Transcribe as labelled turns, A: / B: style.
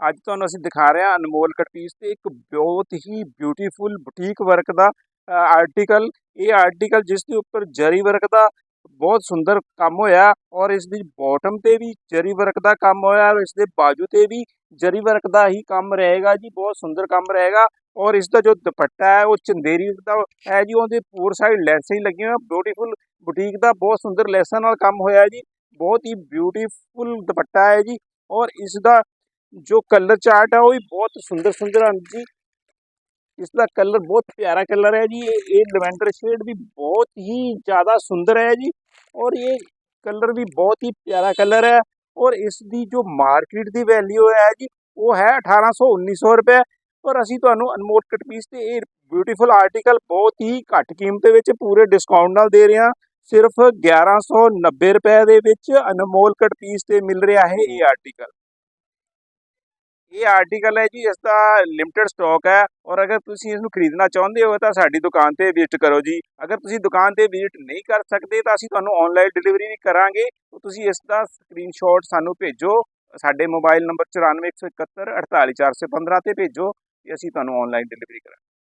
A: ਅੱਜ ਤੁਹਾਨੂੰ ਅਸੀਂ ਦਿਖਾ ਰਹੇ ਹਾਂ ਅਨਮੋਲ ਕਟ ਤੇ ਇੱਕ ਬਹੁਤ ਹੀ ਬਿਊਟੀਫੁਲ ਬੁਟੀਕ ਵਰਕ ਦਾ ਆਰਟੀਕਲ ਇਹ ਆਰਟੀਕਲ ਜਿਸ ਦੇ ਉੱਪਰ ਜਰੀ ਵਰਕ ਦਾ ਬਹੁਤ ਸੁੰਦਰ ਕੰਮ ਹੋਇਆ ਔਰ ਇਸ ਦੀ ਬਾਟਮ ਤੇ ਵੀ ਜਰੀ ਵਰਕ ਦਾ ਕੰਮ ਹੋਇਆ ਔਰ ਇਸ ਦੇ ਬਾਜੂ ਤੇ ਵੀ ਜਰੀ ਵਰਕ ਦਾ ਹੀ ਕੰਮ ਰਹੇਗਾ ਜੀ, ਬਹੁਤ ਸੁੰਦਰ ਕੰਮ ਰਹੇਗਾ। ਔਰ ਇਸ ਦਾ ਜੋ ਦੁਪੱਟਾ ਹੈ, ਉਹ ਚੰਦੇਰੀ ਦਾ ਹੈ ਜੀ, ਉਹਦੇ ਪੂਰ ਸਾਈਡ ਲੈਸਾਂ ਹੀ ਲੱਗੀਆਂ ਹੋਈਆਂ ਬਿਊਟੀਫੁਲ ਬੁਟੀਕ ਦਾ ਬਹੁਤ ਸੁੰਦਰ ਲੈਸਾਂ ਨਾਲ ਕੰਮ ਹੋਇਆ ਜੀ, ਬਹੁਤ ਹੀ ਬਿਊਟੀਫੁਲ ਦੁਪੱਟਾ ਹੈ ਜੀ। ਔਰ ਇਸ ਦਾ ਜੋ ਕਲਰ ਚਾਰਟ ਹੈ ਉਹ ਵੀ ਬਹੁਤ ਸੁੰਦਰ ਸੁੰਦਰ ਹਨ ਜੀ। ਇਸ ਦਾ ਕਲਰ ਬਹੁਤ ਪਿਆਰਾ ਕਲਰ ਹੈ ਜੀ। ਇਹ ਇਹ ਲਵੈਂਡਰ ਸ਼ੇਡ ਵੀ ਬਹੁਤ ਹੀ ਜ਼ਿਆਦਾ ਸੁੰਦਰ ਹੈ ਜੀ। ਔਰ ਇਹ ਕਲਰ ਵੀ ਬਹੁਤ ਹੀ ਪਿਆਰਾ ਕਲਰ ਹੈ। ਔਰ ਇਸ ਦੀ ਜੋ ਮਾਰਕੀਟ ਦੀ ਵੈਲਿਊ ਹੈ ਜੀ, ਉਹ ਹੈ 1800 1900 ਰੁਪਏ। ਔਰ ਅਸੀਂ ਤੁਹਾਨੂੰ ਅਨਮੋਲ ਕਟ ਪੀਸ ਤੇ ਇਹ ਬਿਊਟੀਫੁਲ ਆਰਟੀਕਲ ਬਹੁਤ ਹੀ ਘੱਟ ਕੀਮਤ ਵਿੱਚ ਪੂਰੇ ਡਿਸਕਾਊਂਟ ਨਾਲ ਦੇ ਰਹੇ ਹਾਂ। ਸਿਰਫ 1190 ਰੁਪਏ ਦੇ ਵਿੱਚ ਅਨਮੋਲ ਕਟ ਪੀਸ ਤੇ ਮਿਲ ਰਿਹਾ ਹੈ ਇਹ ਆਰਟੀਕਲ ਇਹ ਆਰਟੀਕਲ ਹੈ ਜੀ, ਇਸ ਦਾ ਲਿਮਟਿਡ ਸਟਾਕ ਹੈ ਔਰ ਅਗਰ ਤੁਸੀਂ ਇਸ ਨੂੰ ਖਰੀਦਣਾ ਚਾਹੁੰਦੇ ਹੋ ਤਾਂ ਸਾਡੀ ਦੁਕਾਨ ਤੇ ਵਿਜ਼ਿਟ ਕਰੋ ਜੀ। ਅਗਰ ਤੁਸੀਂ ਦੁਕਾਨ ਤੇ ਵਿਜ਼ਿਟ ਨਹੀਂ ਕਰ ਸਕਦੇ ਤਾਂ ਅਸੀਂ ਤੁਹਾਨੂੰ ਆਨਲਾਈਨ ਡਿਲੀਵਰੀ ਵੀ ਕਰਾਂਗੇ। ਤੁਸੀਂ ਇਸ ਦਾ ਸਕਰੀਨਸ਼ਾਟ ਸਾਨੂੰ ਭੇਜੋ। ਸਾਡੇ ਮੋਬਾਈਲ ਨੰਬਰ 9417 48415 ਤੇ ਭੇਜੋ। ਤੇ ਅਸੀਂ ਤੁਹਾਨੂੰ ਆਨਲਾਈਨ ਡਿਲੀਵਰੀ ਕਰਾਂਗੇ।